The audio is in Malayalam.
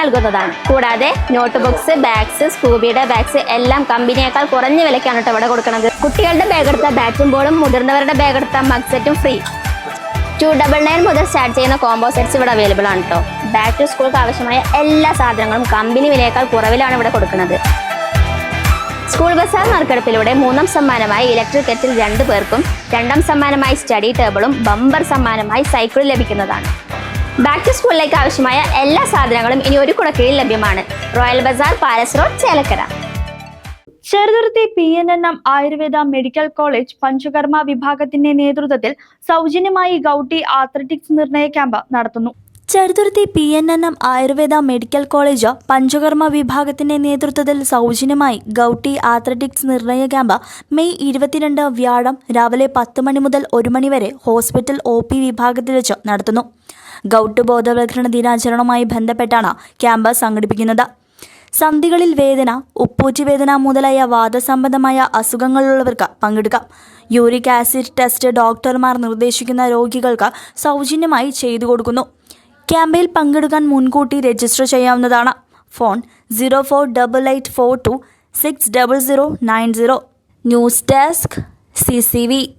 നൽകുന്നതാണ്. കൂടാതെ നോട്ട് ബുക്സ് ബാഗ്സ് സ്കൂബിയുടെ ബാഗ്സ് എല്ലാം കമ്പനിയേക്കാൾ കുറഞ്ഞ വിലയ്ക്കാണ് കേട്ടോ ഇവിടെ കൊടുക്കുന്നത് കുട്ടികളുടെ ബാഗ് എടുത്ത ബാറ്റും ബോളും മുതിർന്നവരുടെ ബാഗ് എടുത്ത മഗ് സെറ്റും ഫ്രീ. ടു ഡബിൾ നയൻ മുതൽ സ്റ്റാർട്ട് ചെയ്യുന്ന കോംബോ സെറ്റ്സ് ഇവിടെ അവൈലബിൾ ആണ് കേട്ടോ ബാക്ക് ടു സ്കൂൾക്ക് ആവശ്യമായ എല്ലാ സാധനങ്ങളും കമ്പനി വിലയേക്കാൾ കുറവിലാണ് ഇവിടെ കൊടുക്കുന്നത് സ്കൂൾ ബസാർ നറുക്കെടുപ്പിലൂടെ മൂന്നാം സമ്മാനമായി ഇലക്ട്രിക് കെറ്റിൽ രണ്ടു പേർക്കും രണ്ടാം സമ്മാനമായി സ്റ്റഡി ടേബിളും ബമ്പർ സമ്മാനമായി സൈക്കിളും ലഭിക്കുന്നതാണ്. ബാക്ക് ടു സ്കൂളിലേക്ക് ആവശ്യമായ എല്ലാ സാധനങ്ങളും ഇനി ഒരു കുടക്കീഴിൽ ലഭ്യമാണ്. Royal Bazaar Palace Road Chelakkara. Cheruthuruthy P N N M Ayurveda medical college Panchakarma വിഭാഗത്തിന്റെ നേതൃത്വത്തിൽ സൗജന്യമായി ഗൗട്ടി ആത്ലറ്റിക്സ് നിർണയ ക്യാമ്പ് നടത്തുന്നു. Cheruthuruthy P N N M Ayurveda medical college Panchakarma വിഭാഗത്തിന്റെ നേതൃത്വത്തിൽ സൗജന്യമായി ഗൗട്ടി ആത്ലറ്റിക്സ് നിർണയ ക്യാമ്പ് മെയ് ഇരുപത്തിരണ്ട് വ്യാഴം രാവിലെ പത്ത് മണി മുതൽ ഒരു മണിവരെ ഹോസ്പിറ്റൽ ഒ പി വിഭാഗത്തിൽ വെച്ച് നടത്തുന്നു. ഗൗട്ട് ബോധവൽക്കരണ ദിനാചരണവുമായി ബന്ധപ്പെട്ടാണ് ക്യാമ്പ് സംഘടിപ്പിക്കുന്നത്. സന്ധികളിൽ വേദന ഉപ്പൂറ്റി വേദന മുതലായ വാദസംബന്ധമായ അസുഖങ്ങളുള്ളവർക്ക് പങ്കെടുക്കാം. യൂറിക് ആസിഡ് ടെസ്റ്റ് ഡോക്ടർമാർ നിർദ്ദേശിക്കുന്ന രോഗികൾക്ക് സൗജന്യമായി ചെയ്തു കൊടുക്കുന്നു. ക്യാമ്പയിൽ പങ്കെടുക്കാൻ മുൻകൂട്ടി രജിസ്റ്റർ ചെയ്യാവുന്നതാണ്. Phone zero four double eight four two six double zero nine zero. News desk C C V.